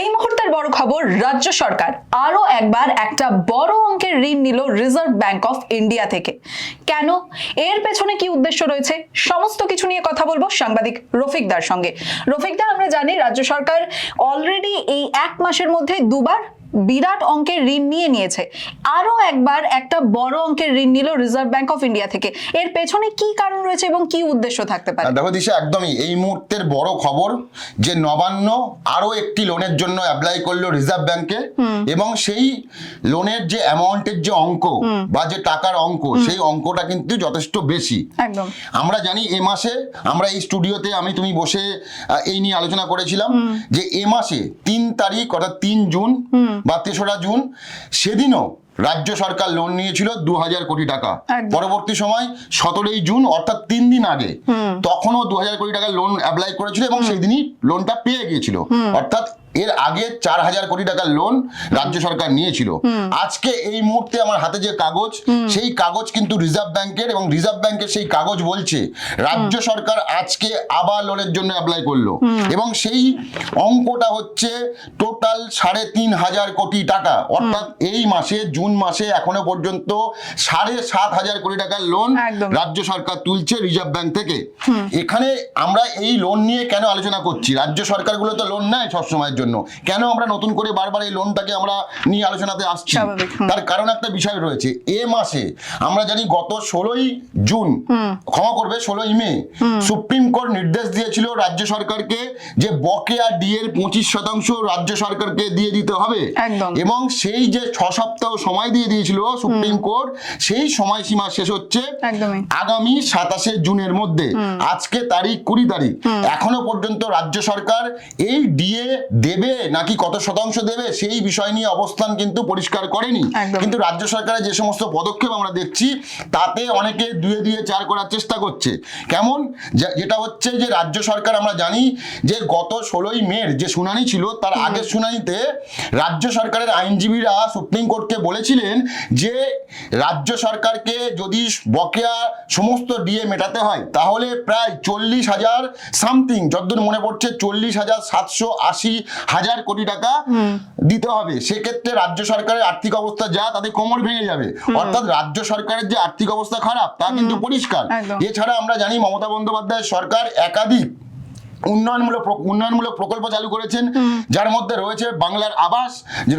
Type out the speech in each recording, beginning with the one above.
এই মুহূর্তের বড় খবর, রাজ্য সরকার আরও একবার একটা বড় অঙ্কের ঋণ নিল রিজার্ভ ব্যাংক অফ ইন্ডিয়া থেকে। কেন? এর পেছনে কি উদ্দেশ্য রয়েছে? সমস্ত কিছু নিয়ে কথা বলব সাংবাদিক রফিকদার সঙ্গে। রফিকদা আমরা জানি রাজ্য সরকার অলরেডি এই এক মাসের মধ্যে দুবার বিরাট অঙ্কের ঋণ নিয়ে নিয়েছে। আরও একবার একটা বড় অঙ্কের ঋণ নিল রিজার্ভ ব্যাংক অফ ইন্ডিয়া থেকে। এর পেছনে কি কারণ রয়েছে এবং কি উদ্দেশ্য থাকতে পারে? দেখো দিশা একদমই এই মুহূর্তের বড় খবর যে নবান্ন আরও একটি লোনের জন্য অ্যাপ্লাই করল রিজার্ভ ব্যাংকে এবং সেই লোনের যে অ্যামাউন্টের যে অঙ্ক বা যে টাকার অঙ্ক সেই অঙ্কটা কিন্তু যথেষ্ট বেশি। একদম। আমরা জানি এ মাসে আমরা এই স্টুডিওতে আমি তুমি বসে এই নিয়ে আলোচনা করেছিলাম যে এ মাসে তিন তারিখ অর্থাৎ তিন জুন বা তেসরা জুন সেদিনও রাজ্য সরকার লোন নিয়েছিল দু হাজার কোটি টাকা। পরবর্তী সময় সতেরোই জুন অর্থাৎ তিন দিন আগে তখনও দু হাজার কোটি টাকা লোন অ্যাপ্লাই করেছিল এবং সেই দিনই লোনটা পেয়ে গিয়েছিল। অর্থাৎ এর আগে চার হাজার কোটি টাকার লোন রাজ্য সরকার নিয়েছিল। আজকে এই মুহূর্তে আমার হাতে যে কাগজ সেই কাগজ কিন্তু রিজার্ভ ব্যাংকের এবং রিজার্ভ ব্যাংকের সেই কাগজ বলছে রাজ্য সরকার আজকে আবার লোনের জন্য অ্যাপ্লাই করল। এবং সেই অঙ্কটা হচ্ছে টোটাল সাড়ে তিন হাজার কোটি টাকা। অর্থাৎ এই মাসে জুন মাসে এখনও পর্যন্ত সাড়ে সাত হাজার কোটি টাকার লোন রাজ্য সরকার তুলছে রিজার্ভ ব্যাংক থেকে। এখানে আমরা এই লোন নিয়ে কেন আলোচনা করছি? রাজ্য সরকারগুলো তো লোন নেয় সবসময়ের জন্য। কেন আমরা নতুন করে বারবার এই লোনটাকে আমরা নিয়ে আলোচনাতে আসছি? তার কারণ একটা বিষয় রয়েছে। এ মাসে আমরা জানি গত ষোলোই জুন ক্ষমা করবে ষোলোই মে সুপ্রিম কোর্ট নির্দেশ দিয়েছিল রাজ্য সরকারকে যে বকেয়া ডি এর পঁচিশ শতাংশ রাজ্য সরকারকে দিয়ে দিতে হবে। এবং সেই যে ছ সপ্তাহ সময় দিয়ে দিয়েছিল সুপ্রিম কোর্ট সেই সময়সীমা শেষ হচ্ছে আগামী সাতাশে জুনের মধ্যে। আজকে তারিখ কুড়ি তারিখ। এখনও পর্যন্ত রাজ্য সরকার এই ডিএ দেবে নাকি কত শতাংশ দেবে সেই বিষয় নিয়ে অবস্থান কিন্তু পরিষ্কার করেনি। কিন্তু রাজ্য সরকারের যে সমস্ত পদক্ষেপ আমরা দেখছি তাতে অনেকে দুয়ে দুয়ে চার করার চেষ্টা করছে। কেমন? যেটা হচ্ছে যে রাজ্য সরকার আমরা জানি যে গত ষোলোই মের যে শুনানি ছিল তার আগের শুনানিতে রাজ্য সরকারের আইনজীবীরা সুপ্রিম কোর্টকে বলেছিলেন যে রাজ্য সরকারকে যদি বকেয়া সমস্ত ডিএ মেটাতে হয় তাহলে প্রায় চল্লিশ হাজার সামথিং যতদূর মনে পড়ছে চল্লিশ হাজার সাতশো আশি হাজার কোটি টাকা দিতে হবে। সেক্ষেত্রে রাজ্য সরকারের আর্থিক অবস্থা যা তাদের কোমর ভেঙে যাবে। অর্থাৎ রাজ্য সরকারের যে আর্থিক অবস্থা খারাপ তা কিন্তু পরিষ্কার। এছাড়া আমরা জানি মমতা বন্দ্যোপাধ্যায় সরকার একাধিক উন্নয়নমূলক উন্নয়নমূলক প্রকল্প চালু করেছেন। যার মধ্যে রয়েছে বাংলার আবাস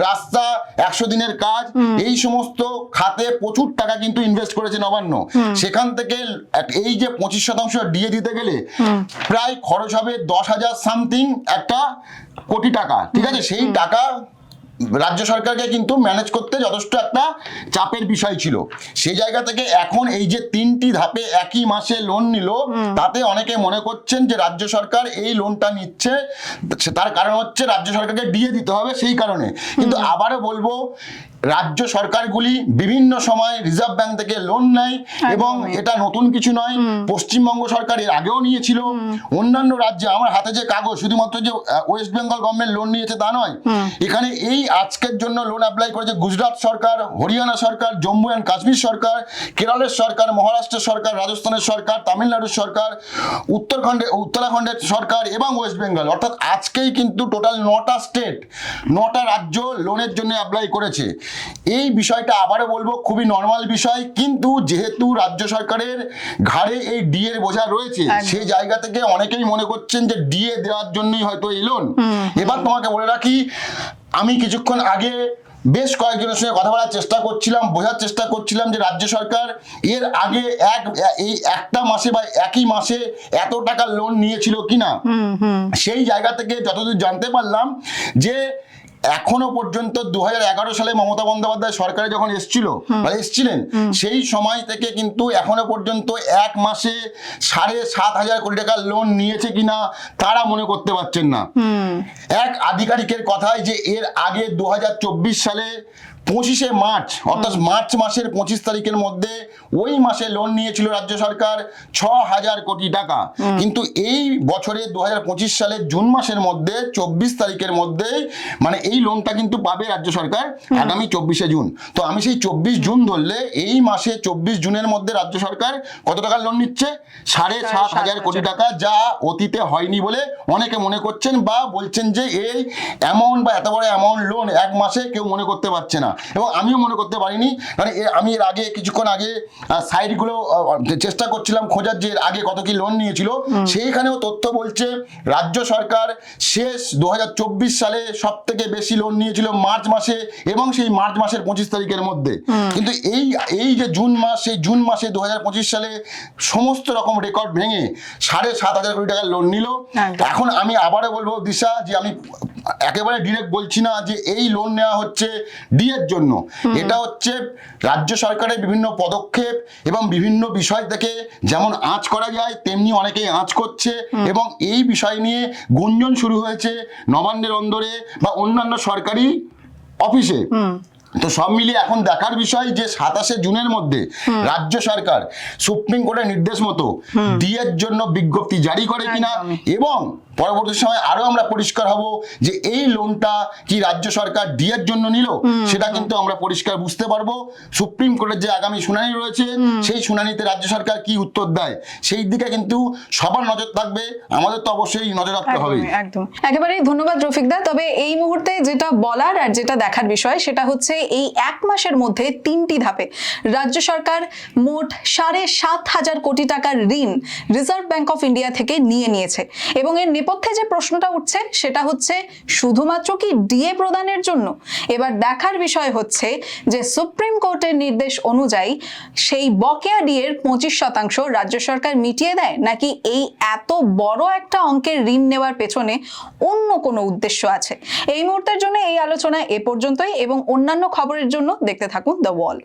রাস্তা একশো দিনের কাজ এই সমস্ত খাতে প্রচুর টাকা কিন্তু ইনভেস্ট করেছে নবান্ন। সেখান থেকে এই যে পঁচিশ শতাংশ দিয়ে দিতে গেলে প্রায় খরচ হবে দশ হাজার সামথিং একটা কোটি টাকা। ঠিক আছে? সেই টাকা রাজ্য সরকারকে কিন্তু ম্যানেজ করতে যথেষ্ট একটা চাপের বিষয় ছিল। সেই জায়গা থেকে এখন এই যে তিনটি ধাপে একই মাসে লোন নিল তাতে অনেকে মনে করছেন যে রাজ্য সরকার এই লোনটা নিচ্ছে তার কারণ হচ্ছে রাজ্য সরকারকে দিয়ে দিতে হবে সেই কারণে। কিন্তু আবারও বলব রাজ্য সরকারগুলি বিভিন্ন সময় রিজার্ভ ব্যাংক থেকে লোন নেয় এবং এটা নতুন কিছু নয়। পশ্চিমবঙ্গ সরকার এর আগেও নিয়েছিল। অন্যান্য রাজ্যে আমার হাতে যে কাগজ শুধুমাত্র যে ওয়েস্ট বেঙ্গল গভর্নমেন্ট লোন নিয়েছে তা নয়। এখানে এই আজকের জন্য লোন অ্যাপ্লাই করেছে গুজরাট সরকার হরিয়ানা সরকার জম্মু অ্যান্ড কাশ্মীর সরকার কেরলের সরকার মহারাষ্ট্রের সরকার রাজস্থানের সরকার তামিলনাড়ুর সরকার উত্তরাখণ্ডে উত্তরাখণ্ডের সরকার এবং ওয়েস্ট বেঙ্গল অর্থাৎ আজকেই কিন্তু টোটাল নটা স্টেট নটা রাজ্য লোনের জন্য অ্যাপ্লাই করেছে। এই বিষয়টা আবারও বলব খুবই নর্মাল বিষয় কিন্তু যেহেতু রাজ্য সরকারের ঘাড়ে এই ডিএর বোঝা রয়েছে সেই জায়গা থেকে অনেকেই মনে করছেন যে ডিএ দেওয়ার জন্যই হয়তো এই লোন এবার তোমাকে বলে রাখি আমি কিছুক্ষণ আগে বেশ কয়েকজনের সঙ্গে কথা বলার চেষ্টা করছিলাম বোঝার চেষ্টা করছিলাম যে রাজ্য সরকার এর আগে এক এই একটা মাসে বা একই মাসে এত টাকা লোন নিয়েছিল কিনা। সেই জায়গা থেকে যতদূর জানতে পারলাম যে এখনও পর্যন্ত দু হাজার এগারো সালে মমতা বন্দ্যোপাধ্যায় সরকারে যখন এসছিল বা এসছিলেন সেই সময় থেকে কিন্তু এখনও পর্যন্ত এক মাসে সাড়ে সাত হাজার কোটি টাকার লোন নিয়েছে কিনা তারা মনে করতে পারছেন না। এক আধিকারিকের কথায় যে এর আগে দু হাজার চব্বিশ সালে পঁচিশে মার্চ অর্থাৎ মার্চ মাসের পঁচিশ তারিখের মধ্যে ওই মাসে লোন নিয়েছিল রাজ্য সরকার ছ হাজার কোটি টাকা। কিন্তু এই বছরে দু হাজার পঁচিশ সালের জুন মাসের মধ্যে চব্বিশ তারিখের মধ্যে মানে এই লোনটা কিন্তু পাবে রাজ্য সরকার আগামী চব্বিশে জুন। তো আমি সেই চব্বিশ জুন ধরলে এই মাসে চব্বিশ জুনের মধ্যে রাজ্য সরকার কত টাকার লোন নিচ্ছে? সাড়ে সাত হাজার কোটি টাকা যা অতীতে হয়নি বলে অনেকে মনে করছেন বা বলছেন যে এই অ্যামাউন্ট বা এত বড় অ্যামাউন্ট লোন এক মাসে কেউ মনে করতে পারছে না। এবং আমিও মনে করতে পারিনি। কারণ আমি এর আগে কিছুক্ষণ আগে সাইডগুলো চেষ্টা করছিলাম খোঁজার যে আগে কত কি লোন নিয়েছিল সেইখানেও তথ্য বলছে রাজ্য সরকার শেষ দু হাজার চব্বিশ সালে সব থেকে বেশি লোন নিয়েছিল মার্চ মাসে এবং সেই মার্চ মাসের পঁচিশ তারিখের মধ্যে। কিন্তু এই এই যে জুন মাস সেই জুন মাসে দু হাজার পঁচিশ সালে সমস্ত রকম রেকর্ড ভেঙে সাড়ে সাত হাজার কোটি টাকার লোন নিল। এখন আমি আবারও বলব দিশা যে আমি একেবারে ডিরেক্ট বলছি না যে এই লোন নেওয়া হচ্ছে ডি এর জন্য। এটা হচ্ছে রাজ্য সরকারের বিভিন্ন পদক্ষেপ এবং বিভিন্ন বিষয় থেকে যেমন আঁচ করা যায় তেমনি অনেকেই আঁচ করছে এবং এই বিষয় নিয়ে গুঞ্জন শুরু হয়েছে নবান্নের অন্দরে বা অন্যান্য সরকারি অফিসে। তো সব মিলিয়ে এখন দেখার বিষয় যে সাতাশে জুনের মধ্যে রাজ্য সরকার সুপ্রিম কোর্টের নির্দেশ মতো ডিএর জন্য বিজ্ঞপ্তি জারি করে কিনা এবং পরবর্তী সময় আরও আমরা পরিষ্কার হব যে এই লোনটা কি রাজ্য সরকার ডিএর জন্য নিল সেটা কিন্তু আমরা পরিষ্কার বুঝতে পারব। সুপ্রিম কোর্টের যে আগামী শুনানি রয়েছে সেই শুনানিতে রাজ্য সরকার কি উত্তর দেয় সেই দিকে কিন্তু সবার নজর থাকবে। আমাদের তো অবশ্যই নজর রাখতে হবে। একদম। একেবারেই ধন্যবাদ রফিকদা তবে এই মুহূর্তে যেটা বলার আর যেটা দেখার বিষয় সেটা হচ্ছে এই এক মাসের মধ্যে তিনটি ধাপে রাজ্য সরকার মোট সাড়ে সাত হাজার কোটি টাকার ঋণ রিজার্ভ ব্যাংক অফ ইন্ডিয়া থেকে নিয়ে নিয়েছে। এবং এর নেপথ্যে যে প্রশ্নটা উঠছে, সেটা হচ্ছে, শুধুমাত্র কি ডিএ প্রদানের জন্য? এবার দেখার বিষয় হচ্ছে যে সুপ্রিম কোর্টের নির্দেশ অনুযায়ী সেই বকেয়া ডিএর পঁচিশ শতাংশ রাজ্য সরকার মিটিয়ে দেয়, নাকি এই এত বড় একটা অঙ্কের ঋণ নেওয়ার পেছনে অন্য কোনো উদ্দেশ্য আছে? এই মুহূর্তের জন্য এই আলোচনা এ পর্যন্তই, এবং অন্যান্য খবরের জন্য দেখতে থাকুন দ্য ওয়াল